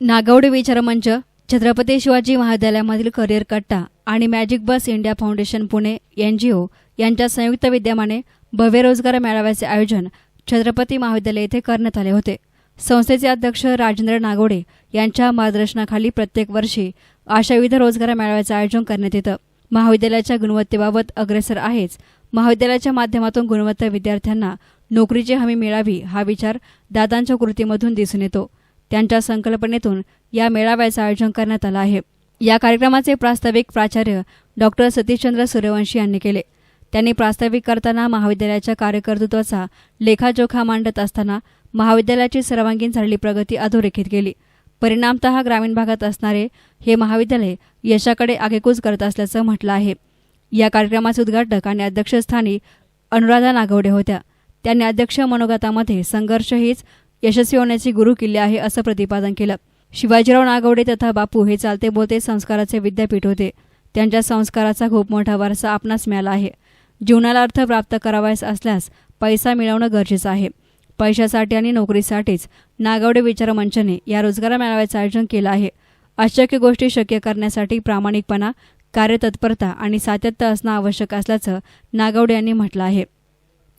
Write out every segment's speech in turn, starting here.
नागवडे विचारमंच छत्रपती शिवाजी महाविद्यालयामधील करिअर कट्टा आणि magic bus India foundation Pune N G O यांच्या संयुक्त विद्यमाने भव्य रोजगार मेळाव्याचे आयोजन छत्रपती महाविद्यालय येथे करण्यात आले होते. संस्थेचे अध्यक्ष राजेंद्र नागोडे यांच्या मार्गदर्शनाखाली प्रत्येक वर्षी अशा विविध रोजगार मेळाव्याचे आयोजन करण्यात येतं. महाविद्यालयाच्या गुणवत्तेबाबत अग्रेसर आहेच. महाविद्यालयाच्या माध्यमातून गुणवत्ता विद्यार्थ्यांना नोकरीची हमी मिळावी हा विचार दादांच्या कृतीमधून दिसून येतो. त्यांच्या संकल्पनेतून या मेळाव्याचं आयोजन करण्यात आलं आहे. या कार्यक्रमाचे प्रास्ताविक प्राचार्य डॉक्टर सतीशचंद्र सूर्यवंशी यांनी केले. त्यांनी प्रास्ताविक करताना महाविद्यालयाच्या कार्यकर्तृत्वाचा लेखाजोखा मांडत असताना महाविद्यालयाची सर्वांगीण झालेली प्रगती अधोरेखित केली. परिणामतः ग्रामीण भागात असणारे हे महाविद्यालय यशाकडे आगेकूच करत असल्याचं म्हटलं आहे. या कार्यक्रमाचे उद्घाटक आणि अध्यक्षस्थानी अनुराधा नागवडे होत्या. त्यांनी अध्यक्ष मनोगतामध्ये संघर्ष हीच यशस्वी होण्याची गुरु किल्ले आहे असं प्रतिपादन केलं. शिवाजीराव नागवडे तथा बापू हे चालते बोलते संस्काराचे विद्यापीठ होते. त्यांच्या संस्काराचा खूप मोठा वारसा आपणास मिळाला आहे. जीवनाला अर्थ प्राप्त करावायचा असल्यास पैसा मिळवणं गरजेचं आहे. पैशासाठी आणि नोकरीसाठीच नागवडे विचार मंचने या रोजगार मेळाव्याचं आयोजन केलं आहे. अशक्य गोष्टी शक्य करण्यासाठी प्रामाणिकपणा कार्यतत्परता आणि सातत्य असणं आवश्यक असल्याचं नागवडे यांनी म्हटलं आहे.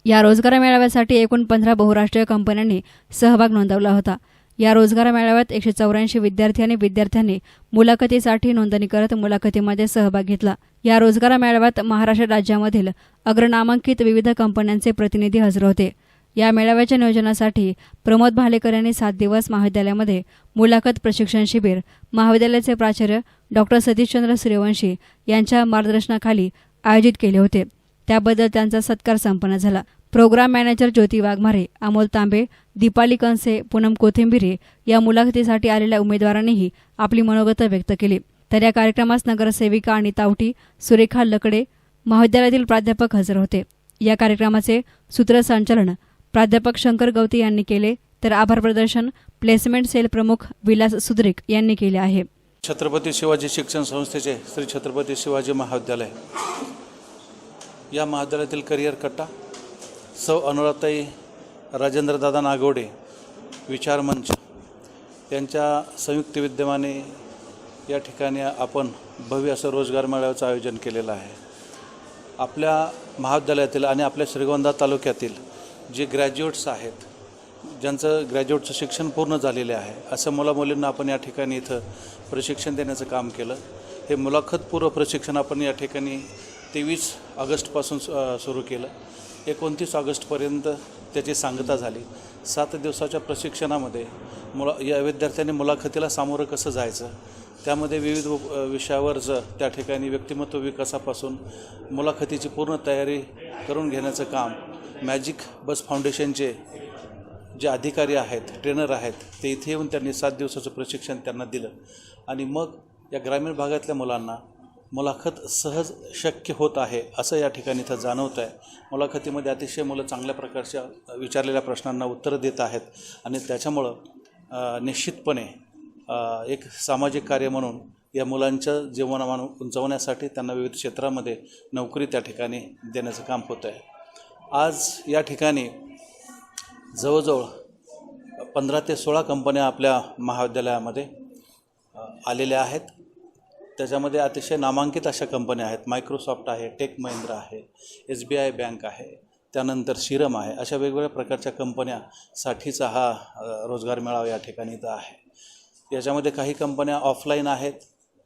या रोजगार मेळाव्यासाठी एकूण पंधरा बहुराष्ट्रीय कंपन्यांनी सहभाग नोंदवला होता. या रोजगार मेळाव्यात एकशे चौऱ्याऐंशी विद्यार्थी आणि विद्यार्थ्यांनी मुलाखतीसाठी नोंदणी करत मुलाखतीमध्ये सहभाग घेतला. या रोजगार मेळाव्यात महाराष्ट्र राज्यामधील अग्रनामांकित विविध कंपन्यांचे प्रतिनिधी हजर होते. या मेळाव्याच्या नियोजनासाठी प्रमोद भालेकर यांनी सात दिवस महाविद्यालयामध्ये मुलाखत प्रशिक्षण शिबिर महाविद्यालयाचे प्राचार्य डॉक्टर सतीशचंद्र सूर्यवंशी यांच्या मार्गदर्शनाखाली आयोजित केले होते. त्याबद्दल त्यांचा सत्कार संपन्न झाला. प्रोग्राम मॅनेजर ज्योती वाघमारे अमोल तांबे दीपाली कंसे पूनम कोथिंबिरे या मुलाखतीसाठी आलेल्या उमेदवारांनीही आपली मनोगत व्यक्त केली. तर या कार्यक्रमास नगरसेविका आणि तावटी सुरेखा लकडे महाविद्यालयातील प्राध्यापक हजर होते. या कार्यक्रमाचे सूत्रसंचालन प्राध्यापक शंकर गवती यांनी केले. तर आभार प्रदर्शन प्लेसमेंट सेल प्रमुख विलास सुद्रिक यांनी केले आहे. छत्रपती शिवाजी शिक्षण संस्थेचे श्री छत्रपती शिवाजी महाविद्यालय. या महाविद्यालयातील करिअर कट्टा. सौ अनुराताई राजेंद्रदादा नागवडे विचार मंच यांच्या संयुक्त विद्यमाने या ठिकाणी आपण भव्य असं रोजगार मेळाव्याचं आयोजन केलेलं आहे. आपल्या महाविद्यालयातील आणि आपल्या श्रीगोंदा तालुक्यातील जे ग्रॅज्युएट्स आहेत ज्यांचं ग्रॅज्युएटचं शिक्षण पूर्ण झालेले आहे असं मुलामुलींना आपण या ठिकाणी इथं प्रशिक्षण देण्याचं काम केलं. हे मुलाखतपूर्व प्रशिक्षण आपण या ठिकाणी तेवीस ऑगस्टपासून सु- सुरू केलं. एकोणतीस ऑगस्टपर्यंत त्याची सांगता झाली. सात दिवसाच्या प्रशिक्षणामध्ये मुला या विद्यार्थ्यांनी मुलाखतीला सामोरं कसं जायचं? त्यामध्ये विविध उप- विषयावरचं त्या ठिकाणी व्यक्तिमत्व विकासापासून मुलाखतीची पूर्ण तयारी करून घेण्याचं काम मॅजिक बस फाउंडेशनचे जे अधिकारी आहेत ट्रेनर आहेत ते इथे येऊन त्यांनी सात दिवसाचं प्रशिक्षण त्यांना दिलं. आणि मग या ग्रामीण भागातल्या मुलांना मुलाखत सहज शक्य होत आहे असं या ठिकाणी इथं जाणवतं आहे मुलाखतीमध्ये अतिशय मुलं चांगल्या प्रकारच्या विचारलेल्या प्रश्नांना उत्तरं देत आहेत आणि त्याच्यामुळं निश्चितपणे एक सामाजिक कार्य म्हणून या मुलांच्या जीवनमान उंचवण्यासाठी त्यांना विविध क्षेत्रामध्ये नोकरी त्या ठिकाणी देण्याचं काम होतं आहे आज या ठिकाणी जवळजवळ पंधरा ते सोळा कंपन्या आपल्या महाविद्यालयामध्ये आलेल्या आहेत. त्याच्यामध्ये अतिशय नामांकित अशा कंपन्या आहेत. मायक्रोसॉफ्ट आहे टेक महिंद्रा आहे एस बी आय बँक आहे त्यानंतर शिरम आहे. अशा वेगवेगळ्या प्रकारच्या कंपन्यासाठीचा हा रोजगार मेळावा या ठिकाणी इथं आहे. याच्यामध्ये काही कंपन्या ऑफलाईन आहेत.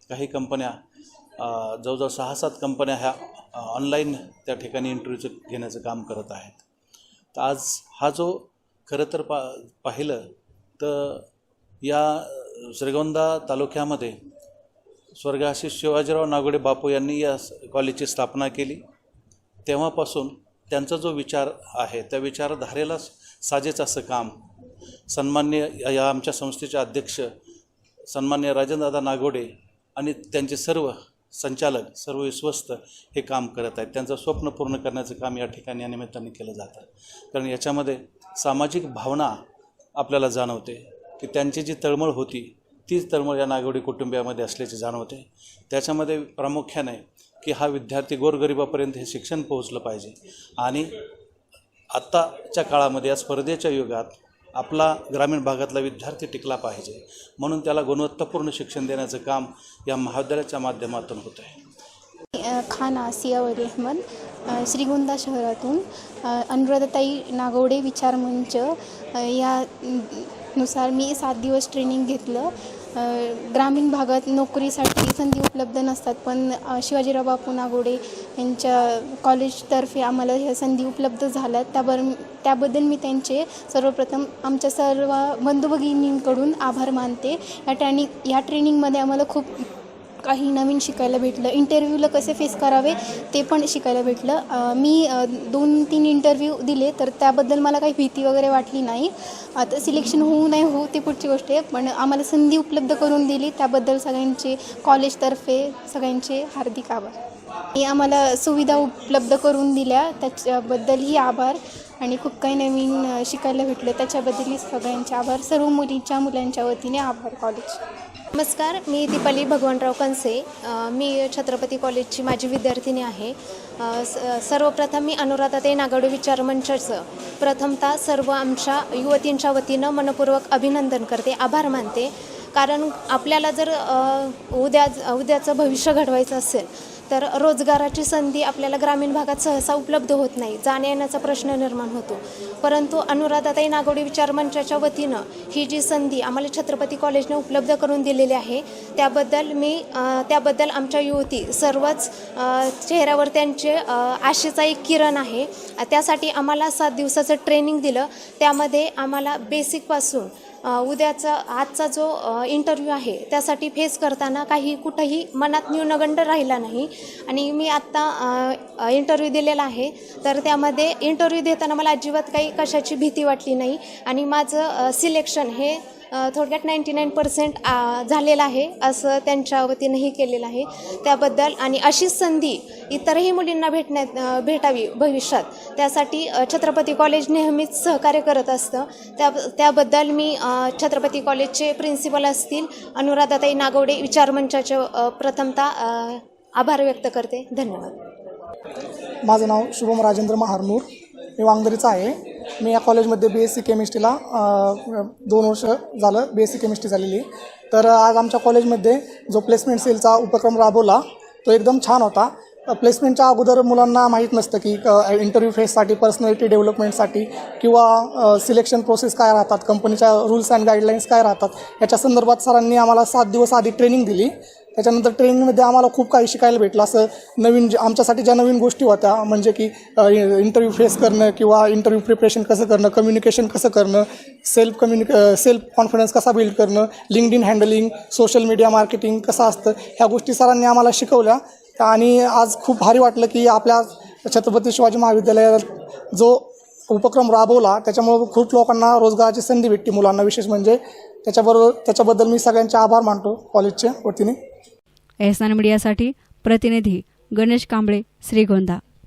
काही कंपन्या जवळजवळ सहा सात कंपन्या ह्या ऑनलाईन त्या ठिकाणी इंटरव्ह्यूचं घेण्याचं काम करत आहेत. तर आज हा जो खरं तर पा पाहिलं तर या श्रीगोंदा तालुक्यामध्ये स्वर्गाशी शिवाजीराव नागोडे बापू यांनी या कॉलेजची स्थापना केली. तेव्हापासून त्यांचा जो विचार आहे त्या विचारधारेला साजेच असं काम. सन्मान्य या आमच्या संस्थेचे अध्यक्ष सन्मान्य राजेंद्रदा नागोडे आणि त्यांचे सर्व संचालक सर्व विश्वस्त हे काम करत आहेत. त्यांचं स्वप्न पूर्ण करण्याचं काम या ठिकाणी या निमित्ताने केलं जातं. कारण याच्यामध्ये सामाजिक भावना आपल्याला जाणवते की त्यांची जी तळमळ होती तीच तळमळ या नागवडी कुटुंबियामध्ये असल्याचे जाणवते त्याच्यामध्ये प्रामुख्याने की हा विद्यार्थी गोरगरिबापर्यंत हे शिक्षण पोहोचलं पाहिजे. आणि आत्ताच्या काळामध्ये या स्पर्धेच्या युगात आपला ग्रामीण भागातला विद्यार्थी टिकला पाहिजे. म्हणून त्याला गुणवत्तापूर्ण शिक्षण देण्याचं काम या महाविद्यालयाच्या माध्यमातून होतं आहे. खान आसिया वली अहमद श्रीगोंदा शहरातून अनुराधाताई नागवडे विचारमंच मंच या नुसार मी सात दिवस ट्रेनिंग घेतलं. ग्रामीण भागात नोकरीसाठी संधी उपलब्ध नसतात पण शिवाजीराव बापू नागोडे यांच्या कॉलेजतर्फे आम्हाला ह्या संधी उपलब्ध झाल्या त्याबर त्याबद्दल मी त्यांचे सर्वप्रथम आमच्या सर्व बंधू भगिनींकडून आभार मानते. या ट्रेनिंग या ट्रेनिंगमध्ये आम्हाला खूप काही नवीन शिकायला भेटलं. इंटरव्ह्यूला कसे फेस करावे ते पण शिकायला भेटलं. मी दोन तीन इंटरव्ह्यू दिले तर त्याबद्दल मला काही भीती वगैरे वाटली नाही. आता सिलेक्शन होऊ नाही होऊ ते पुढची गोष्ट आहे. पण आम्हाला संधी उपलब्ध करून दिली. त्याबद्दल सगळ्यांचे कॉलेजतर्फे सगळ्यांचे हार्दिक आभार. आणि आम्हाला सुविधा उपलब्ध करून दिल्या. त्याच्याबद्दलही आभार. आणि खूप काही नवीन शिकायला भेटलं. त्याच्याबद्दलही सगळ्यांचे आभार. सर्व मुलींच्या मुलांच्या वतीने आभार कॉलेज नमस्कार मी दीपाली भगवानराव कनसे मी छत्रपती कॉलेजची माझी विद्यार्थिनी आहे. स- सर्वप्रथम मी अनुराधाताई नागाडू विचार मंचचं प्रथमतः सर्व आमच्या युवतींच्या वतीनं मनपूर्वक अभिनंदन करते आभार मानते. कारण आपल्याला जर उद्या उद्याचं भविष्य घडवायचं असेल तर रोजगाराची संधी आपल्याला ग्रामीण भागात सहसा उपलब्ध होत नाही जाण्या येण्याचा प्रश्न निर्माण होतो. परंतु अनुराधाताई नागोडी विचार मंचाच्या वतीनं ही जी संधी आम्हाला छत्रपती कॉलेजने उपलब्ध करून दिलेली आहे त्याबद्दल मी त्याबद्दल आमच्या युवती सर्वच चेहऱ्यावर त्यांचे आशेचा एक किरण आहे. त्यासाठी आम्हाला सात दिवसाचं ट्रेनिंग दिलं. त्यामध्ये आम्हाला बेसिकपासून उद्याचा आजचा जो इंटरव्ह्यू आहे त्यासाठी फेस करताना काही कुठंही मनात न्यूनगंड राहिला नाही. आणि मी आत्ता इंटरव्ह्यू दिलेला आहे. तर त्यामध्ये इंटरव्ह्यू देताना मला अजिबात काही कशाची भीती वाटली नाही. आणि माझं सिलेक्शन हे थोडक्यात नाईंटी नाईन पर्सेंट झालेलं आहे असं त्यांच्या वतीनंही केलेलं आहे. त्याबद्दल आणि अशीच संधी इतरही मुलींना भेटण्यात भेटावी भविष्यात. त्यासाठी छत्रपती कॉलेज नेहमीच सहकार्य करत असतं. त्या त्याबद्दल मी छत्रपती कॉलेजचे प्रिन्सिपल असतील अनुराधाताई नागवडे विचारमंचाचे अ, प्रथमतः आभार व्यक्त करते. धन्यवाद. माझं नाव शुभम राजेंद्र महारनूर. मी वांगदरीचा आहे. मी या कॉलेजमध्ये बी एस सी केमिस्ट्रीला दोन वर्ष झालं बी एस सी केमिस्ट्री झालेली. तर आज आमच्या कॉलेजमध्ये जो प्लेसमेंट सेलचा उपक्रम राबवला तो एकदम छान होता. प्लेसमेंटच्या अगोदर मुलांना माहीत नसतं की इंटरव्ह्यू फेससाठी पर्सनॅलिटी डेव्हलपमेंटसाठी किंवा सिलेक्शन प्रोसेस काय राहतात कंपनीच्या रूल्स अँड गाईडलाईन्स काय राहतात याच्या संदर्भात सरांनी आम्हाला सात दिवस आधी ट्रेनिंग दिली. त्याच्यानंतर ट्रेनिंगमध्ये आम्हाला खूप काही शिकायला भेटलं. असं नवीन जे आमच्यासाठी ज्या नवीन गोष्टी होत्या म्हणजे की इंटरव्ह्यू फेस करणं किंवा इंटरव्ह्यू प्रिपरेशन कसं करणं कम्युनिकेशन कसं करणं सेल्फ कम्युनिक सेल्फ कॉन्फिडन्स कसा बिल्ड करणं LinkedIn handling social media marketing कसं असतं ह्या गोष्टी सरांनी आम्हाला शिकवल्या. आणि आज खूप भारी वाटलं की आपल्या छत्रपती शिवाजी महाविद्यालयात जो उपक्रम राबवला त्याच्यामुळं खूप लोकांना रोजगाराची संधी भेटली मुलांना. विशेष म्हणजे त्याच्याबरोबर त्याच्याबद्दल मी सगळ्यांचे आभार मानतो कॉलेजच्या वतीने. एहसान मीडियासाठी प्रतिनिधी गणेश कांबळे श्रीगोंदा.